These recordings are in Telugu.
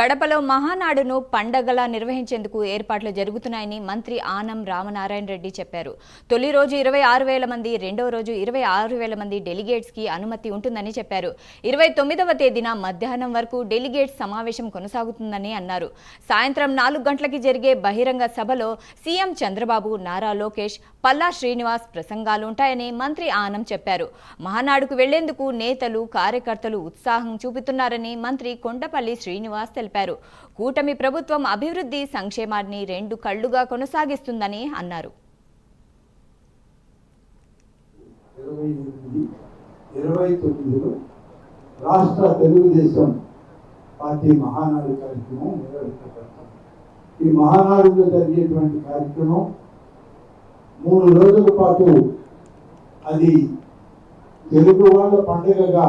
కడపలో మహానాడును పండగలా నిర్వహించేందుకు ఏర్పాట్లు జరుగుతున్నాయని మంత్రి ఆనం రామనారాయణ రెడ్డి చెప్పారు. తొలి రోజు ఇరవై ఆరు వేల మంది రెండవ రోజు ఇరవై ఆరు వేల మంది డెలిగేట్స్కి అనుమతి ఉంటుందని చెప్పారు. ఇరవై తొమ్మిదవ తేదీన మధ్యాహ్నం వరకు డెలిగేట్స్ సమావేశం కొనసాగుతుందని అన్నారు. సాయంత్రం నాలుగు గంటలకి జరిగే బహిరంగ సభలో సీఎం చంద్రబాబు నారా లోకేష్ పల్లా శ్రీనివాస్ ప్రసంగాలు ఉంటాయని మంత్రి ఆనం చెప్పారు. మహానాడుకు వెళ్ళేందుకు నేతలు కార్యకర్తలు ఉత్సాహం చూపుతున్నారని మంత్రి కొండపల్లి శ్రీనివాస్ తెలిపారు. తెలిపారు. కూటమి ప్రభుత్వం అభివృద్ధి సంక్షేమాన్ని రెండు కళ్ళుగా కొనసాగిస్తుందని అన్నారు. ఇరవై తొమ్మిదిలో రాష్ట్ర తెలుగుదేశం పార్టీ మహానాడు కార్యక్రమం నిర్వహించబడతాం ఈ మహానాడులో జరిగేటువంటి కార్యక్రమం మూడు రోజుల పాటు అది తెలుగు వాళ్ళ పండుగగా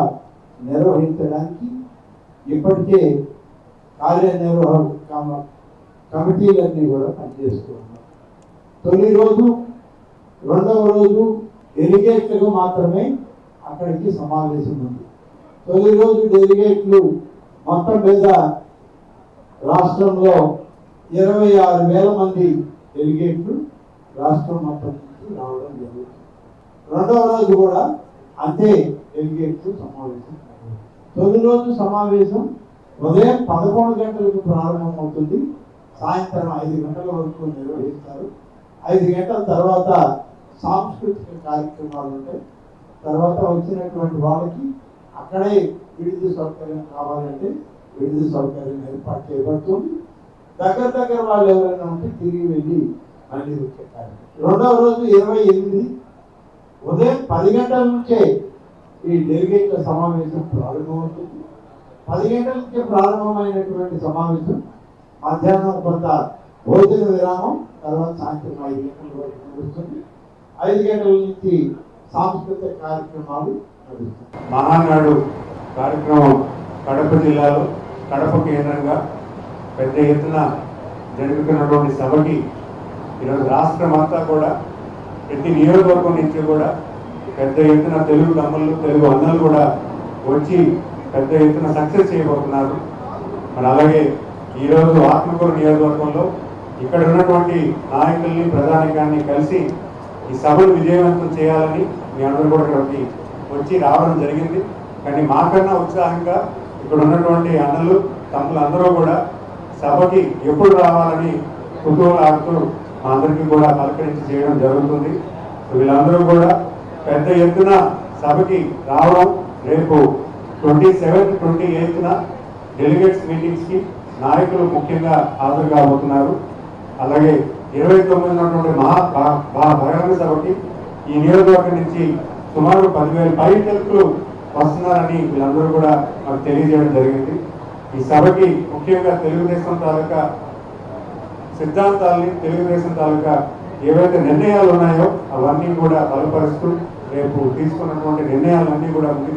నిర్వహించడానికి ఇప్పటికే కార్యనిర్వాహక కమిటీలన్నీ కూడా పనిచేస్తూ ఉన్నాయి. తొలి రోజు రెండవ రోజు డెలిగేట్లకు మాత్రమే అక్కడికి సమావేశం ఉంది. తొలి రోజు డెలిగేట్లు మొత్తం మీద రాష్ట్రంలో ఇరవై ఆరు వేల మంది డెలిగేట్లు రాష్ట్రం మొత్తం నుంచి రావడం జరుగుతుంది. రెండవ రోజు కూడా అంతే డెలిగేట్లు సమావేశం. తొలి రోజు సమావేశం ఉదయం పదకొండు గంటలకు ప్రారంభమవుతుంది. సాయంత్రం ఐదు గంటల వరకు నిర్వహిస్తారు. ఐదు గంటల తర్వాత సాంస్కృతిక కార్యక్రమాలు ఉంటాయి. తర్వాత వచ్చినటువంటి వాళ్ళకి అక్కడే విడిది సౌకర్యం కావాలంటే విడిది సౌకర్యం ఏర్పాటు చేయబడుతుంది. దగ్గర దగ్గర వాళ్ళు ఎవరైనా ఉంటే తిరిగి వెళ్ళి మళ్ళీ వచ్చేటారు రెండవ రోజు ఇరవై ఎనిమిది. ఉదయం పది గంటల నుంచే ఈ డెలిగేట్ల సమావేశం ప్రారంభమవుతుంది. పది గంటలకి ప్రారంభమైనటువంటి సమావేశం మధ్యాహ్నం కొంత భోజన విరామం తర్వాత సాయంత్రం ఐదు గంటల వరకు నడుస్తుంది. ఐదు గంటల నుంచి సాంస్కృతిక కార్యక్రమాలు నడుస్తాయి మహానాడు కార్యక్రమం కడప జిల్లాలో కడప కేంద్రంగా పెద్ద ఎత్తున జరుగుతున్నటువంటి సభకి ఈరోజు రాష్ట్రం అంతా కూడా ప్రతి నియోజకవర్గం నుంచి కూడా పెద్ద ఎత్తున తెలుగు తమ్ముళ్ళు తెలుగు అన్నలు కూడా వచ్చి పెద్ద ఎత్తున సక్సెస్ చేయబోతున్నారు. మరి అలాగే ఈరోజు ఆత్మకూరు నియోజకవర్గంలో ఇక్కడ ఉన్నటువంటి నాయకుల్ని ప్రధానికాన్ని కలిసి ఈ సభను విజయవంతం చేయాలని మీ అందరూ కూడా ఇక్కడికి వచ్చి రావడం జరిగింది. కానీ మాకన్నా ఉత్సాహంగా ఇక్కడ ఉన్నటువంటి అన్నలు తమ్ములందరూ కూడా సభకి ఎప్పుడు రావాలని కుతూహలాడుతూ మా అందరికీ కూడా పలకరించి చేయడం జరుగుతుంది. వీళ్ళందరూ కూడా పెద్ద ఎత్తున సభకి రావడం రేపు ట్వంటీ సెవెన్ ట్వంటీ ఎయిత్న డెలిగేట్స్ మీటింగ్స్కి నాయకులు ముఖ్యంగా హాజరు కాబోతున్నారు అలాగే ఇరవై తొమ్మిది ఉన్నటువంటి మహా బహిరంగ సభకి ఈ నియోజకవర్గం నుంచి సుమారు పదివేల పై తెలుపులు వస్తున్నారని వీళ్ళందరూ కూడా మాకు తెలియజేయడం జరిగింది. ఈ సభకి ముఖ్యంగా తెలుగుదేశం తాలూకా సిద్ధాంతాల్ని తెలుగుదేశం తాలూకా ఏవైతే నిర్ణయాలు ఉన్నాయో అవన్నీ కూడా బలపరుస్తూ రేపు తీసుకున్నటువంటి నిర్ణయాలన్నీ కూడా ముందు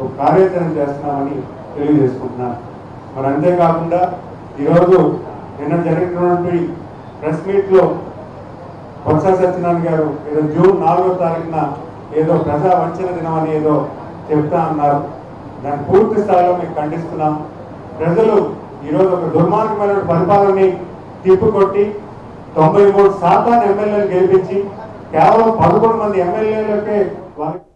ఒక కార్యాచరణ చేస్తున్నామని తెలియజేసుకుంటున్నాను. మరి అంతేకాకుండా ఈరోజు నిన్న జరిగినటువంటి ప్రెస్ మీట్లో బొత్స సత్యనారాయణ గారు ఏదో జూన్ నాలుగో తారీఖున ఏదో ప్రజా వంచన దినం అని ఏదో చెప్తా అన్నారు. దాన్ని పూర్తి స్థాయిలో మేము ఖండిస్తున్నాం. ప్రజలు ఈరోజు ఒక దుర్మార్గమైన పరిపాలనని తిప్పుకొట్టి తొంభై మూడు శాతాన్ని ఎమ్మెల్యేలు గెలిపించి కేవలం పదకొండు మంది ఎమ్మెల్యేలకే వారికి